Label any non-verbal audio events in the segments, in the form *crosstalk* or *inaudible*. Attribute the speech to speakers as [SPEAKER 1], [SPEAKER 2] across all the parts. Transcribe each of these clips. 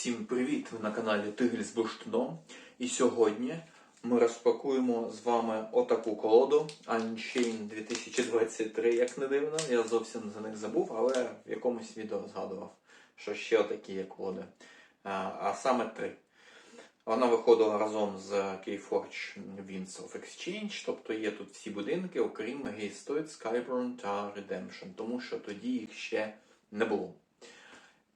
[SPEAKER 1] Всім привіт! Ви на каналі Тигель з Бурштином. І сьогодні ми розпакуємо з вами отаку колоду Unchained 2023, як не дивно. Я зовсім за них забув, але в якомусь відео згадував, що ще отакі є колоди. А, саме три. Вона виходила разом з Keyforge Winds of Exchange, тобто є тут всі будинки, окрім Gaystoid, Skyburn та Redemption, тому що тоді їх ще не було.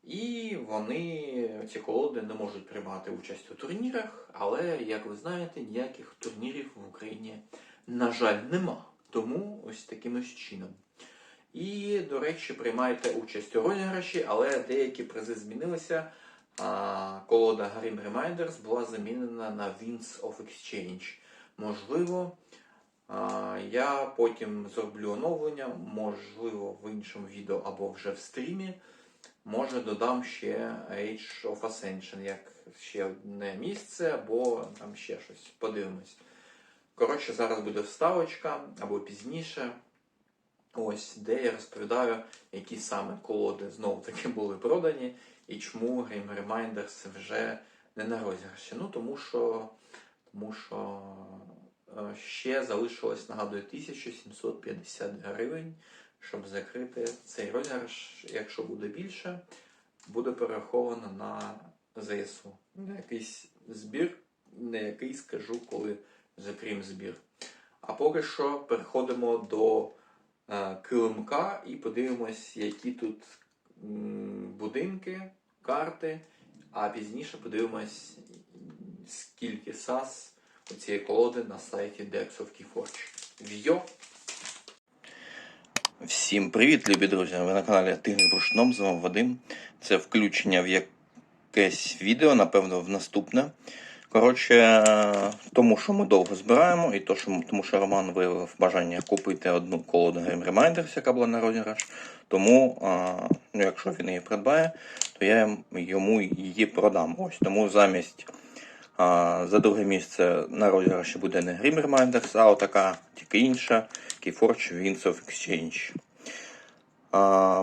[SPEAKER 1] І вони, ці колоди, не можуть приймати участь у турнірах, але, як ви знаєте, ніяких турнірів в Україні, на жаль, нема. Тому ось таким ось чином. І, до речі, приймайте участь у розіграші, але деякі призи змінилися. Колода Grim Reminders була замінена на Winds of Exchange. Можливо, я потім зроблю оновлення, можливо, в іншому відео або вже в стрімі. Може додам ще Age of Ascension, як ще одне місце, або там ще щось. Подивимось. Коротше, зараз буде вставочка або пізніше. Ось, де я розповідаю, які саме колоди знову таки були продані, і чому Grim Reminders вже не на розіграші. Ну, тому що, тому що е, ще залишилось, нагадую, 1750 гривень щоб закрити цей розіграш, якщо буде більше, буде перераховано на ЗСУ. На якийсь збір, на який скажу, коли закрім збір. А поки що переходимо до е, килимка і подивимось, які тут м, будинки, карти, а пізніше подивимось, скільки САС у цієї колоди на сайті Dex of Keyforge. Вйо!
[SPEAKER 2] Всім привіт, любі друзі! Ви на каналі Тигр з Бурштином, з вами Вадим. Це включення в якесь відео, напевно, в наступне. Коротше, тому що ми довго збираємо, і то, що, тому що Роман виявив бажання купити одну колоду Grim Reminders, яка була на розіграш. Тому, ну, якщо він її придбає, то я йому її продам. Ось Тому замість за друге місце на розіграші буде не Grim Reminders, а отака тільки інша Keyforge Winds of Exchange.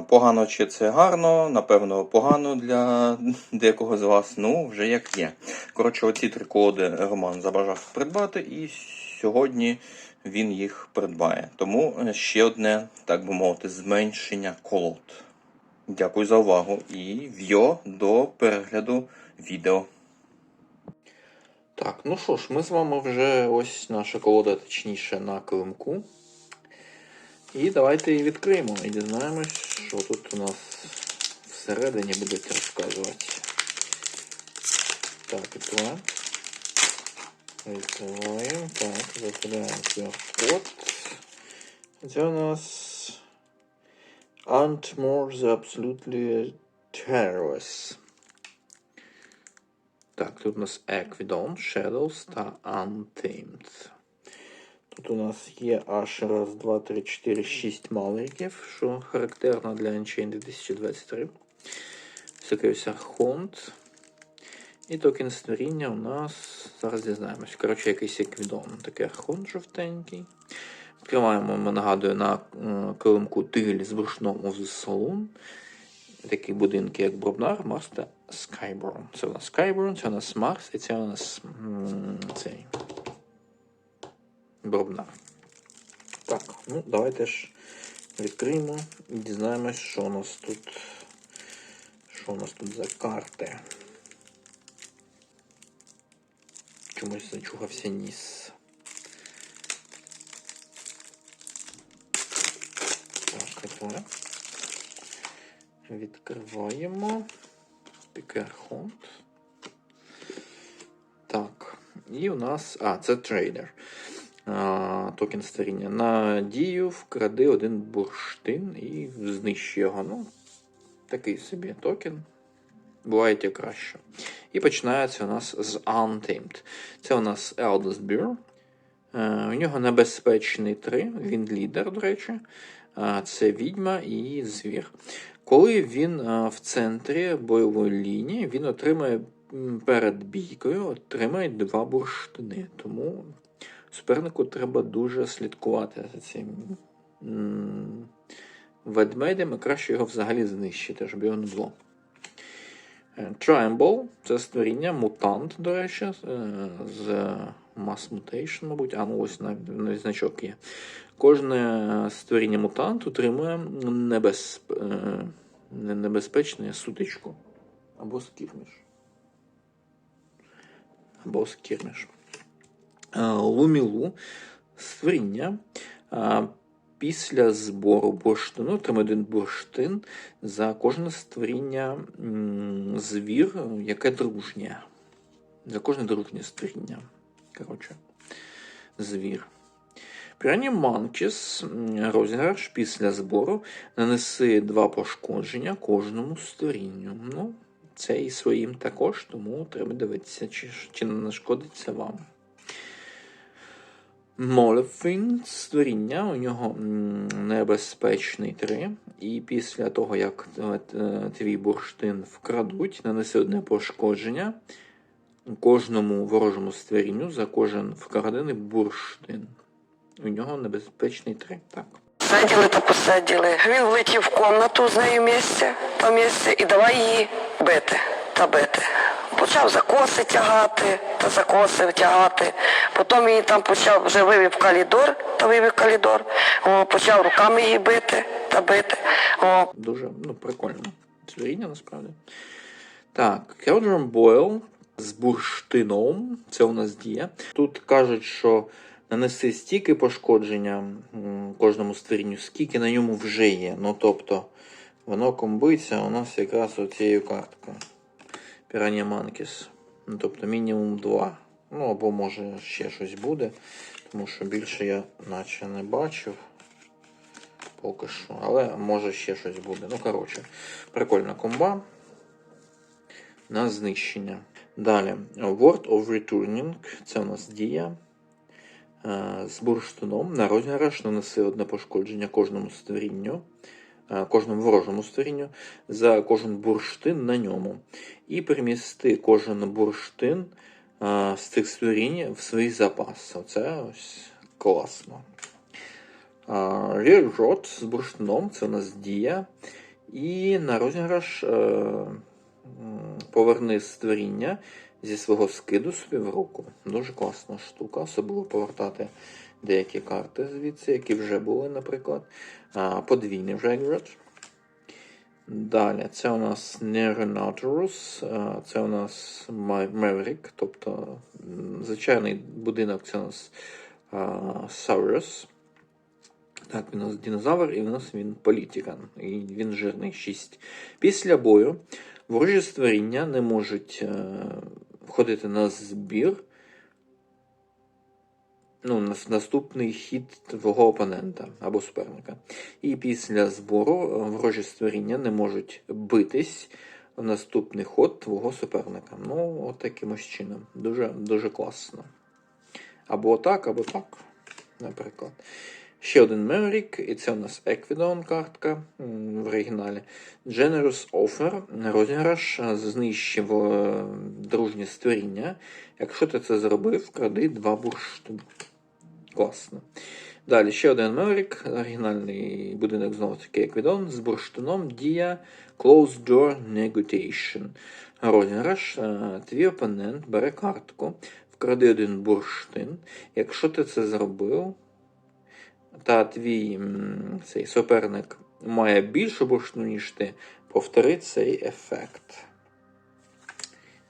[SPEAKER 2] Погано чи це гарно, напевно, погано для декого з вас, ну, вже як є. Коротше, оці три колоди Роман забажав придбати, і сьогодні він їх придбає. Тому ще одне, так би мовити, зменшення колод. Дякую за увагу і в'йо до перегляду відео.
[SPEAKER 1] Так, ну що ж, ми з вами вже ось наша колода, точніше, на килимку. І давайте її відкриємо і дізнаємось, що тут у нас всередині будуть розказувати. Так, відкриваємо. Відкриваємо. Так, закидаємо QR-код. Це у нас Aren't more the absolutely terrorists. Так, тут у нас Equidon, Shadows та Untamed. Тут у нас є аж раз, два, три, чотири, шість маликів, що характерно для Unchained 2023. Закрився Архонт. І токен створіння у нас. Зараз дізнаємось. Коротше, якийсь еквідон. Такий архонт жовтенький. Відкриваємо, ми нагадую, на е, килимку тигель з of the Saloon. Такі будинки, як Бробнар, Марс та Skyborn. Це у нас Skyborn, це у нас Марс і це у нас цей Бробнар. Так, ну давайте ж відкриємо і дізнаємось, що у нас тут. Що у нас тут за карти. Чомусь зачугався ніс. Так, це. Відкриваємо. Пікерхонт. Так. І у нас. А, це трейдер. Токен старіння. На дію вкради один бурштин і знищи його. Ну, такий собі токен. Буває ті краще. І починається у нас з Untamed. Це у нас Eldest Beer. Е, У нього небезпечний 3, він лідер, до речі. Е, Це відьма і звір. Коли він е, в центрі бойової лінії, він отримає перед бійкою отримає два бурштини. Тому супернику треба дуже слідкувати за цим ведмедем і краще його взагалі знищити, щоб його не було. Е, це створіння, мутант, до речі, е, з Mass Mutation, мабуть. А, ну ось навіть значок є. Кожне створіння мутант отримує небезп... е, небезпечне сутичку. Або скірміш. Або скірміш. Е, Лумілу створіння. е, Після збору бурштину отримує один бурштин за кожне створіння звір, яке дружнє. За кожне дружнє створіння. Коротше, звір. Пірані Манкіс розіграш після збору нанеси два пошкодження кожному створінню. Ну, це і своїм також, тому треба дивитися, чи, чи не нашкодиться вам. Молефін створіння, у нього небезпечний 3. І після того, як е, е, твій бурштин вкрадуть, нанеси одне пошкодження кожному ворожому створінню за кожен вкрадений бурштин. У нього небезпечний 3. Так.
[SPEAKER 3] Сиділи та посиділи. Він влетів в комнату з нею місце, по місці, і давай її бити та бити. Почав за коси тягати та за коси тягати. Потім її там почав вже вивів калідор та вивів калідор. О, почав руками її бити та бити. О,
[SPEAKER 1] Дуже ну, прикольно. Створіння насправді. Так, Келджером Бойл з бурштином. Це у нас діє. Тут кажуть, що нанеси стільки пошкодження кожному створінню, скільки на ньому вже є. Ну тобто, воно комбиться у нас якраз оцією карткою. Piranha Monkeys. Ну, тобто мінімум 2. Ну або може ще щось буде, тому що більше я наче не бачив. Поки що. Але може ще щось буде. Ну, коротше, прикольна комба. На знищення. Далі. Word of Returning. Це у нас дія. Е, З бурштином на розіграш нанеси одне пошкодження кожному створінню, кожному ворожому створінню за кожен бурштин на ньому. І перемісти кожен бурштин е, з цих створінь в свій запас. Оце ось класно. Рірот з бурштином це у нас дія. І на розіграш е, поверни створіння зі свого скиду собі в руку. Дуже класна штука, особливо повертати деякі карти звідси, які вже були, наприклад. Подвійний Регрет. Далі, це у нас Nerenaturus, це у нас Maverick, тобто звичайний будинок це у нас Saurus. Так, він у нас динозавр, і в нас він політикан. І він жирний 6. Після бою ворожі створіння не можуть е, входити на збір. Ну, наступний хід твого опонента або суперника. І після збору е, ворожі створіння не можуть битись в наступний ход твого суперника. Ну, от такимось чином. Дуже, дуже класно. Або так, або так, наприклад. Ще один Maverick, і це у нас Equidon картка в оригіналі. Generous Offer. Розіграш е, знищив е, дружнє створіння. Якщо ти це зробив, кради два бурштини. Класно. Далі ще один Maverick, оригінальний будинок знову таки Equidon з бурштином дія Closed Door Negotiation. Розіграш. е, Твій опонент бере картку, вкради один бурштин. Якщо ти це зробив, та твій цей суперник має більшу бурштину, ніж ти, повтори цей ефект.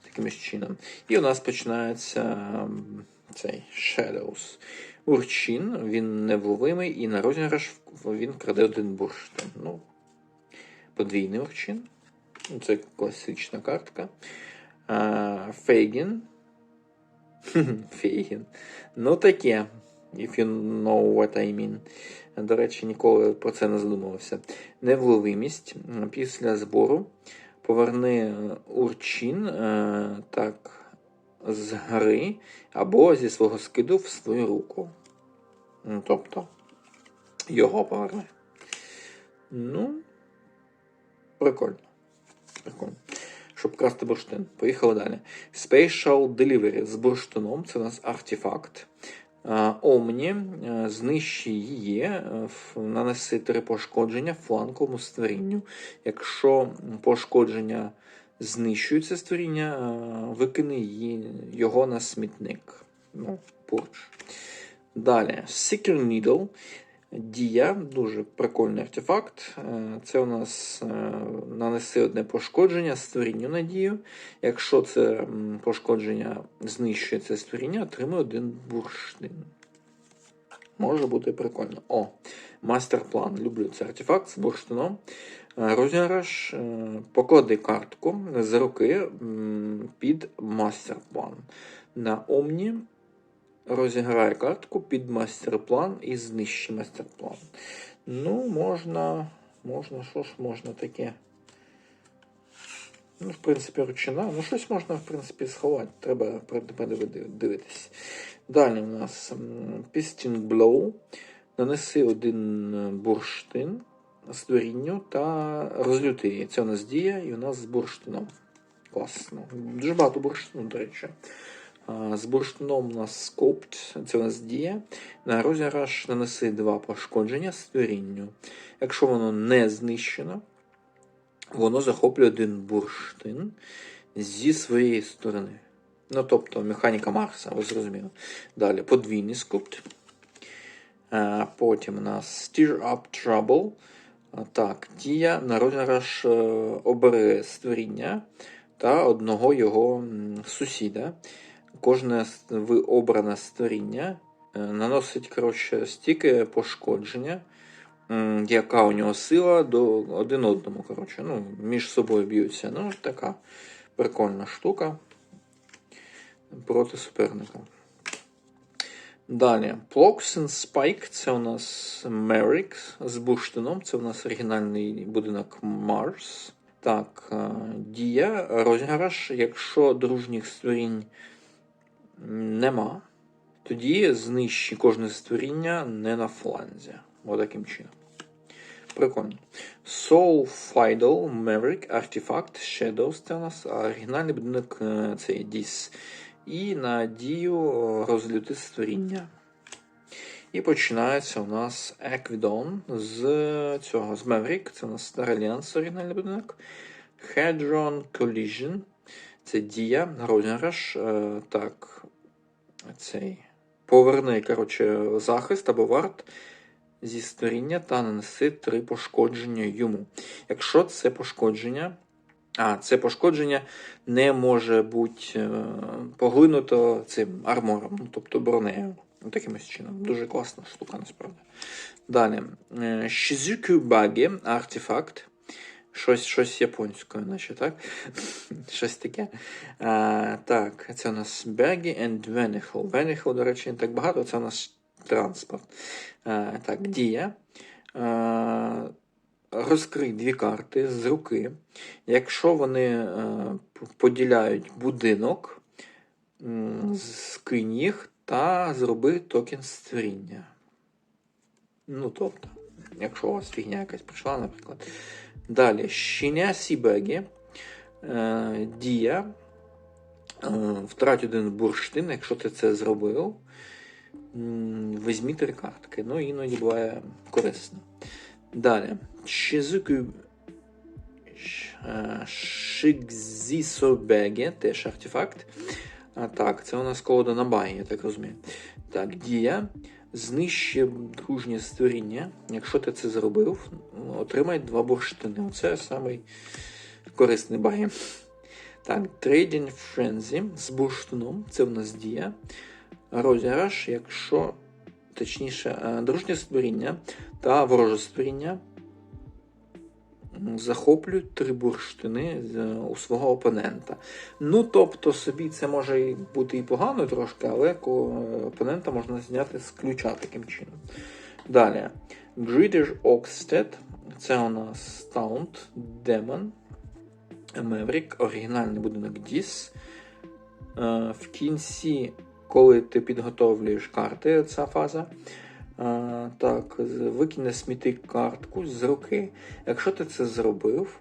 [SPEAKER 1] Таким чином. І у нас починається цей Shadows. Урчин, він невловимий, і на розіграш він краде один бурштин. Ну, подвійний урчин. Це класична картка. А, Фейгін. *laughs* Фейгін. Ну таке. If you know what I mean. До речі, ніколи про це не задумувався. Невловимість після збору. Поверни урчин е, так з гри або зі свого скиду в свою руку. Ну, Тобто його поверни. Ну, прикольно. Прикольно. Щоб красти бурштин. Поїхали далі. Spatial Delivery з бурштином. Це у нас артефакт. Омні знищи її, нанеси три пошкодження фланковому створінню. Якщо пошкодження знищує це створіння, е, викине його на смітник. Ну, поруч. Далі, Seeker Needle. Дія, дуже прикольний артефакт. Е, Це у нас е, нанеси одне пошкодження створінню на дію. Якщо це пошкодження знищує це створіння, отримує один бурштин. Може бути прикольно. О, мастер-план. Люблю цей артефакт з бурштином. Е, Розіграш, е, поклади картку з руки під мастер-план. На Омні розіграє картку під мастер-план і знищи мастер-план. Ну, можна. Можна, що ж можна таке? Ну, в принципі, ручина. Ну, щось можна, в принципі, сховати. Треба дивитись. Далі у нас Pisting Blow. Нанеси один е, бурштин створінню та розлюти. Це у нас дія, і у нас з бурштином. Класно. Дуже багато бурштину, до речі. З бурштином у нас скопт, це у нас дія. На розіграш нанеси два пошкодження створінню. Якщо воно не знищено, воно захоплює один бурштин зі своєї сторони. Ну, тобто механіка Марса, ви зрозуміли. Далі подвійний скупт. А, Потім у нас Stir Up Trouble. Так, дія на розіграш е, обере створіння та одного його сусіда. Кожне обране створіння е, наносить коротше, стільки пошкодження, яка у нього сила до один одному. Коротше, ну, між собою б'ються. Ну, така прикольна штука проти суперника. Далі, Ploxen Spike це у нас Merrick з бурштином. Це у нас оригінальний будинок Mars. Так, е, дія, розіграш, якщо дружніх створінь нема, тоді знищи кожне створіння не на фланзі. Отаким чином. Прикольно. Soul Fidel Maverick Artifact Shadows це у нас оригінальний будинок е, цей Діс. І на дію е, розлюти створіння. І починається у нас Equidon з цього з Maverick. Це у нас Star Alliance оригінальний будинок. Hedron Collision. Це дія, розіграш. Е, так, цей. Поверни, коротше, захист або варт зі створіння та нанеси три пошкодження йому. Якщо це пошкодження. А, це пошкодження не може бути е, поглинуто цим армором, ну, тобто бронею. Ну, Такимось чином. Дуже класна штука, насправді. Далі. Е, Shizuku Bagi, артефакт. Щось, щось японською, наче так? *laughs* щось таке. А, так, це у нас Baggy and Venichel. Venichel, до речі, не так багато, це у нас транспорт. А, так, дія. А, розкрий дві карти з руки. Якщо вони е, поділяють будинок, скинь їх та зроби токен створіння. Ну, тобто, якщо у вас фігня якась прийшла, наприклад. Далі, щеня Сібегі. Е, дія. Е, втрать один бурштин, якщо ти це зробив. Візьмі три картки. Ну, іноді буває корисно. Далі. Shizuku Шигзісобеге, теж артефакт. А, так, це у нас колода на багі, я так розумію. Так, дія. Знищує дружнє створіння. Якщо ти це зробив, отримай два бурштини. Оце самий корисний багі. Так, Trading Frenzy з бурштином. Це в нас дія. Розіграш, якщо точніше, е, дружнє створіння та вороже створіння захоплюють три бурштини у свого опонента. Ну, тобто, собі це може бути і погано трошки, але опонента можна зняти з ключа таким чином. Далі. British Oxted. Це у нас Taunt, Demon, Maverick, оригінальний будинок Діс. Е, В кінці, коли ти підготовлюєш карти, ця фаза. е, Так, викине сміти картку з руки. Якщо ти це зробив,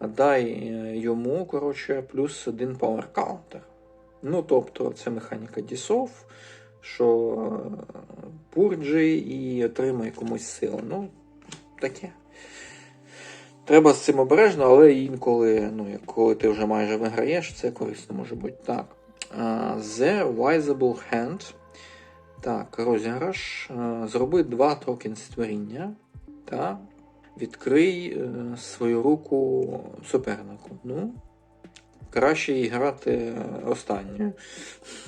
[SPEAKER 1] дай е, йому коротше, плюс один power counter. Ну, тобто, це механіка дісов, що е, пурджи і отримай комусь силу. Ну, таке. Треба з цим обережно, але інколи, ну, коли ти вже майже виграєш, це корисно може бути. Так. The Visible Hand. Так, розіграш. Зроби два токен створіння. Та відкрий е, свою руку супернику. Ну, краще грати останнє,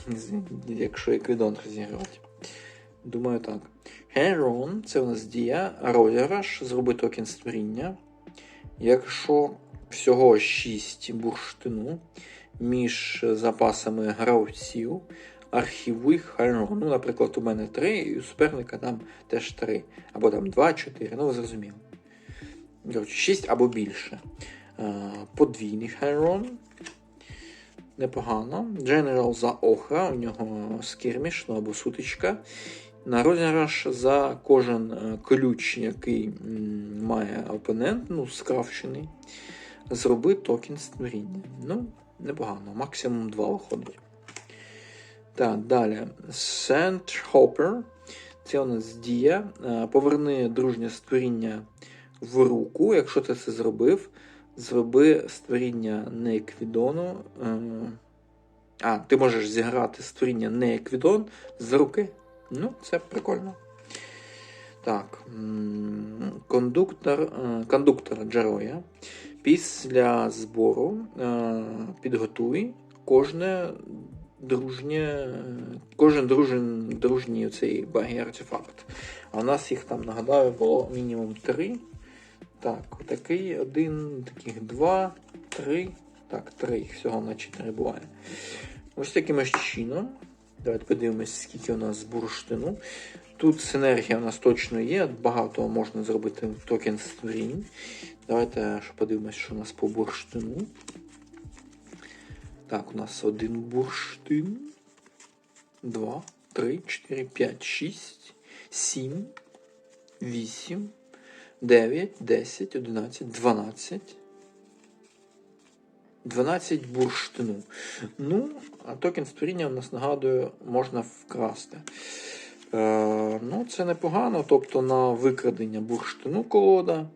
[SPEAKER 1] *laughs* якщо еквідон розіграти. Думаю, так. Херон це у нас дія. Розіграш, зроби токен створіння. Якщо всього 6 бурштину між запасами гравців, архівуй Херон. Ну, наприклад, у мене 3, і у суперника там теж 3. Або там 2, 4, ну ви зрозуміли. Коротше, 6 або більше. Е, Подвійний Херон. Непогано. General за Охра, у нього скірміш, ну або сутичка. На розіграш за кожен е, ключ, який має опонент, ну, скрафчений, зроби токен створіння. Ну, непогано, максимум 2 виходить. Так, далі. Sandhopper. Це у нас дія. Е, Поверни дружнє створіння в руку. Якщо ти це зробив, зроби створіння не еквідону. е, А, ти можеш зіграти створіння не еквідон з руки. Ну, це прикольно. Так. Кондуктор, е, кондуктор Джероя. Після збору е, підготуй кожне дружнє, кожен дружен, дружній цей багі артефакт. А у нас їх там, нагадаю, було мінімум три. Так, отакий один, таких два, три. Так, три, їх всього на чотири буває. Ось таким чином. Давайте подивимось, скільки у нас бурштину. Тут синергія у нас точно є, багато можна зробити токен створінь. Давайте подивимось, що у нас по бурштину. Так, у нас один бурштин. Два, три, чотири, п'ять, шість, сім, вісім, дев'ять, десять, одинадцять, дванадцять. 12 бурштину. Ну, а токен створіння у нас нагадую, можна вкрасти. Е, ну, це непогано. Тобто на викрадення бурштину колода.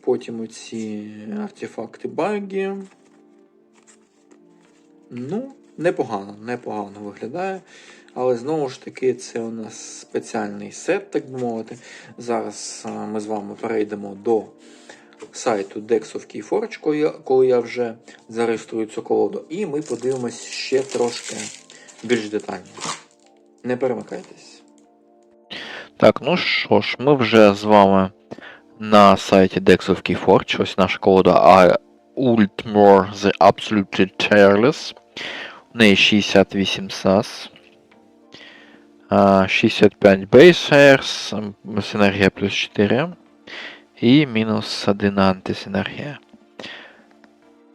[SPEAKER 1] Потім оці артефакти баги. Ну, непогано, непогано виглядає. Але знову ж таки, це у нас спеціальний сет, так би мовити. Зараз ми з вами перейдемо до сайту Dex of Keyforge, коли я вже зареєструю цю колоду. І ми подивимось ще трошки більш детально. Не перемикайтесь.
[SPEAKER 2] Так, ну що ж, ми вже з вами на сайті Dex of Keyforge. Ось наша колода Ultmore The Absolutely Tireless. У неї 68 SAS. 65 Base Hairs, синергія плюс 4. І мінус 1 антисинергія.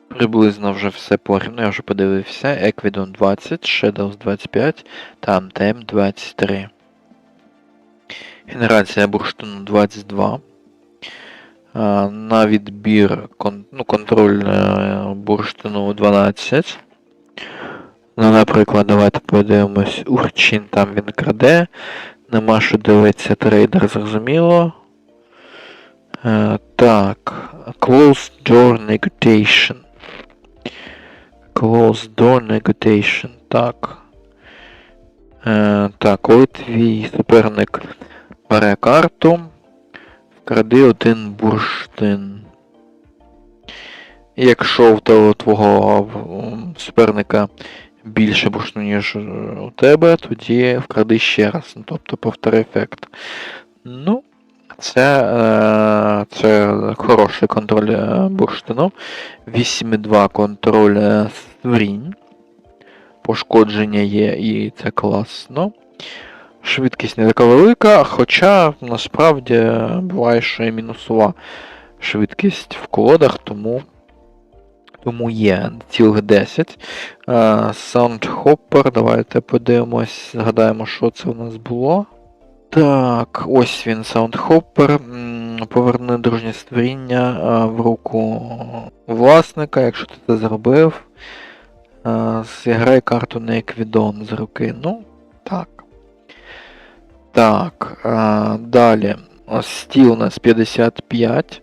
[SPEAKER 2] Приблизно вже все порівну, я вже подивився. Equidon 20, Shadows 25 та Anthem 23. Генерація бурштину 22. На відбір ну, контроль е, бурштину 12. Ну, наприклад, давайте подивимось. Урчин там він краде. Нема що дивитися трейдер, зрозуміло. Е, так. Closed door negotiation. Closed door negotiation. Так. Е, так, коли твій суперник бере карту, вкради один бурштин. Якщо того твого суперника більше бурштину, ніж е, у тебе, тоді вкради ще раз. Ну, тобто повтори ефект. Ну, це, е, це хороший контроль е, бурштину. 8,2 контроль створінь. Пошкодження є і це класно. Швидкість не така велика, хоча насправді буває, що і мінусова швидкість в колодах, тому, тому є цілих 10. Е, Soundhopper, давайте подивимось, згадаємо, що це у нас було. Так, ось він. М, Поверни дружнє створіння е, в руку власника, якщо ти це зробив. Е, Зіграй карту на еквідон з руки. Ну, так. Так, е, далі.
[SPEAKER 4] Стіл у нас 55.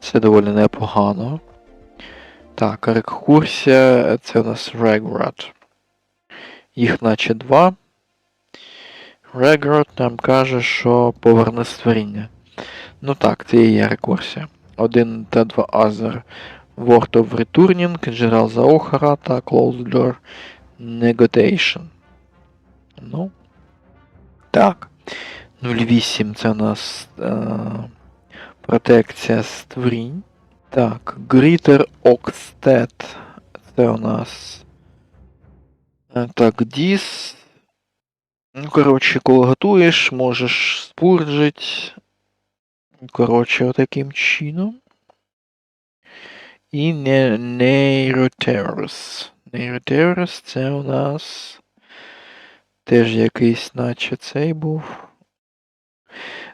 [SPEAKER 4] Це доволі непогано. Так, рекурсія це у нас Regrat. Їх наче два. Regrat нам каже, що поверне створіння. Ну так, це і є рекурсія. 1 та 2 Other. Word of Returning, General Заохара та Closed Door Negotiation. Ну. Так. 08 це у нас е, протекція створінь. Так, Greater Oxted. Це у нас. е, Так, Dis. Ну, коротше, коли готуєш, можеш спурджить. Коротше, отаким чином. І не Neiroterrors. Neiroterrors це у нас теж якийсь, наче цей був.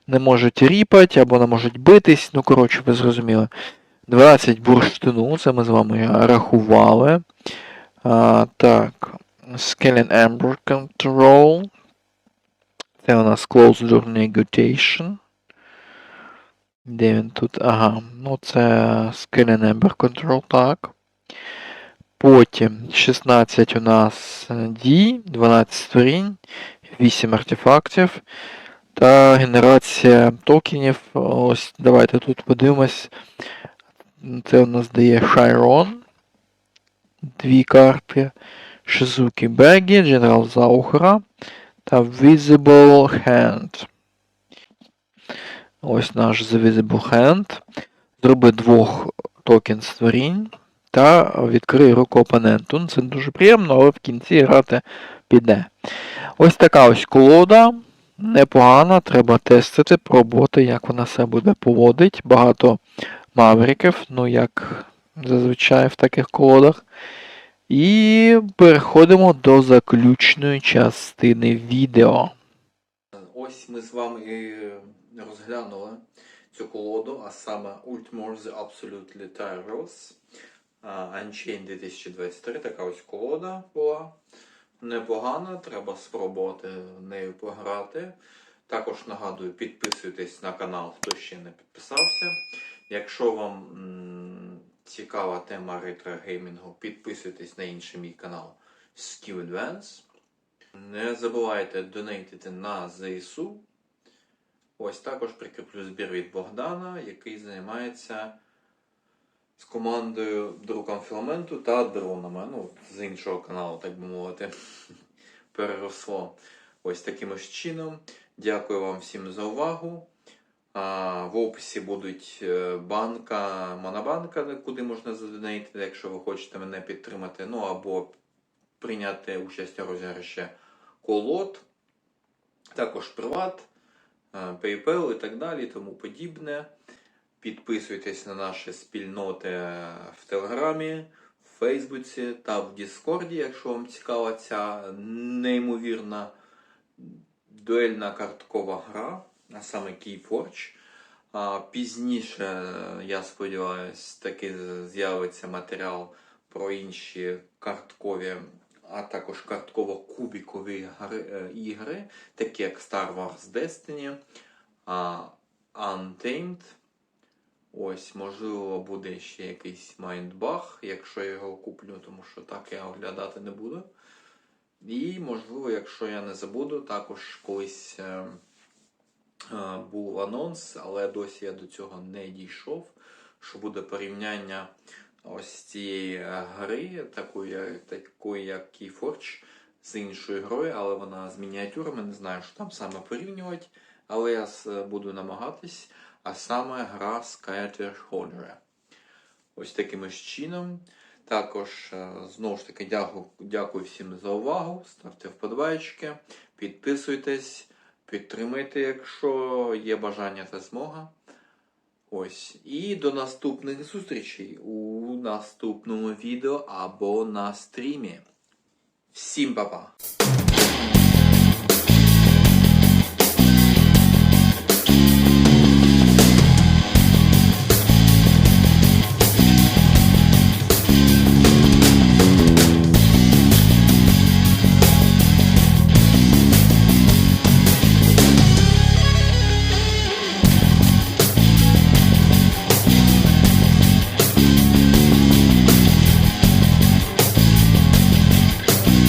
[SPEAKER 4] Не можуть ріпати або не можуть битись. Ну, коротше, ви зрозуміли. 12 бурштину, це ми з вами рахували. А, так. Scaling Amber Control. Це у нас Closed Door Negotiation. Де він тут? Ага, ну це Scaling Amber Control, так. Потім 16 у нас D, 12 створінь, 8 артефактів та генерація токенів. Ось давайте тут подивимось. Це у нас дає Шайрон. Дві карти. Шизуки Бегі, General Заухара та Visible Hand. Ось наш The Visible Hand. Зроби двох токен створінь та відкрий руку опоненту. Це дуже приємно, але в кінці грати піде. Ось така ось колода. Непогана, треба тестити, пробувати, як вона себе буде поводить. Багато мавриків, ну як зазвичай в таких колодах. І переходимо до заключної частини відео.
[SPEAKER 1] Ось ми з вами розглянули цю колоду, а саме Ultimate The Absolutely Tyrells Unchained 2023. Така ось колода була. Непогана, треба спробувати нею пограти. Також нагадую, підписуйтесь на канал, хто ще не підписався. Якщо вам цікава тема ретро-геймінгу, підписуйтесь на інший мій канал Skill Advance. Не забувайте донейтити на ЗСУ. Ось також прикріплю збір від Богдана, який займається з командою друком філаменту та дронами. Ну, з іншого каналу, так би мовити, *laughs* переросло. Ось таким ось чином. Дякую вам всім за увагу. В описі будуть е, банка, монобанка, куди можна задонейтити, якщо ви хочете мене підтримати. Ну або прийняти участь у розіграші колод, також приват, е, PayPal і так далі, тому подібне. Підписуйтесь на наші спільноти в Телеграмі, в Фейсбуці та в Діскорді, якщо вам цікава ця неймовірна дуельна карткова гра, а саме Keyforge. Пізніше, я сподіваюся, таки з'явиться матеріал про інші карткові, а також картково-кубікові е, ігри, такі як Star Wars Destiny, Untamed. Ось, можливо, буде ще якийсь майндбаг, якщо я його куплю, тому що так я оглядати не буду. І, можливо, якщо я не забуду, також колись е, е, був анонс, але досі я до цього не дійшов. Що буде порівняння ось цієї е, гри, такої, як- такої як Keyforge, з іншою грою, але вона з мініатюрами, не знаю, що там саме порівнювати. Але я буду намагатись, а саме гра Skyter Hodder. Ось таким чином. Також е, знову ж таки дякую, дякую всім за увагу. Ставте вподобайки, підписуйтесь, підтримуйте, якщо є бажання та змога. Ось. І до наступних зустрічей у наступному відео або на стрімі. Всім па-па!